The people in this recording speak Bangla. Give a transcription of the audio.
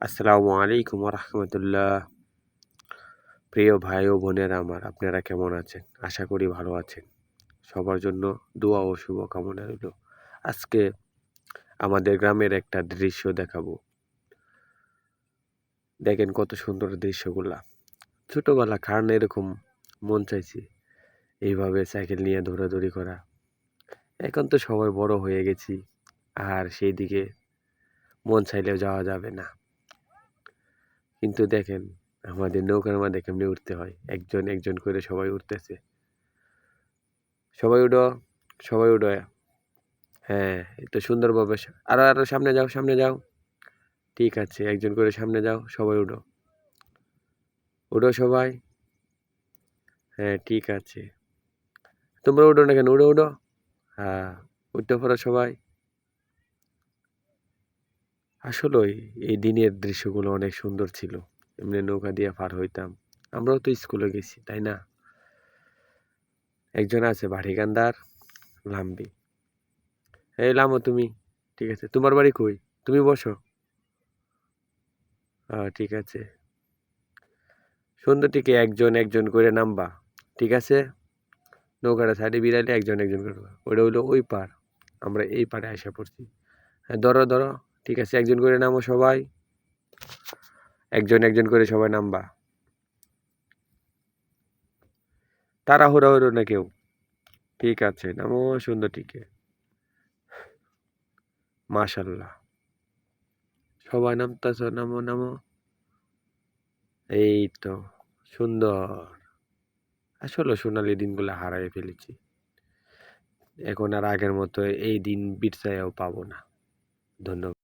আসসালামু আলাইকুম রহমতুল্লাহ প্রিয় ভাই ও বোনেরা আমার, আপনারা কেমন আছেন? আশা করি ভালো আছেন। সবার জন্য দোয়া ও শুভকামনা রইল। আজকে আমাদের গ্রামের একটা দৃশ্য দেখাবো। দেখেন কত সুন্দর দৃশ্যগুলা। ছোটোবেলা কারণ এরকম মন চাইছি এইভাবে সাইকেল নিয়ে দৌড়াদৌড়ি করা। এখন তো সবাই বড় হয়ে গেছি, আর সেই দিকে মন চাইলেও যাওয়া যাবে না। কিন্তু দেখেন, আমাদের নৌকার মাঝে কেমনি উঠতে হয়? একজন একজন করে সবাই উঠতেছে। সবাই উঠো সবাই উঠো। হ্যাঁ একটু সুন্দরভাবে সা- আরও আরও সামনে যাও সামনে যাও। ঠিক আছে, একজন করে সামনে যাও, সবাই উঠো। উঠো সবাই। হ্যাঁ ঠিক আছে। তোমরা উঠো না কেন? উঠো উঠো। হ্যাঁ উঠতে পারো সবাই। আসলেই এই দিনের দৃশ্যগুলো অনেক সুন্দর ছিল। এমনি নৌকা দিয়ে পার হইতাম। আমরাও তো স্কুলে গেছি, তাই না? একজন আছে বাড়িগান্দার লাম্বি। এই লামো তুমি, ঠিক আছে। তোমার বাড়ি কই? তুমি বসো। ঠিক আছে। সুন্দরটিকে একজন একজন করে নামবা, ঠিক আছে? নৌকাটা সাইডে বিড়ালে একজন একজন করে ওটা হইল ওই পার। আমরা এই পারে আসা পড়ছি। হ্যাঁ ধরো ধরো। ঠিক আছে, একজন করে নামো সবাই। একজন একজন করে সবাই নামবা। তারা তাড়াহুড়া হইল না কেউ। ঠিক আছে, নামো সুন্দরটিকে মাশাল্লাহ। সবাই নামতাছ, নামো নামো। এই তো, সুন্দর। আসলে সোনালি দিনগুলো হারাই ফেলেছি। এখন আর আগের মতো এই দিন বিরসায়ও পাবো না। ধন্যবাদ।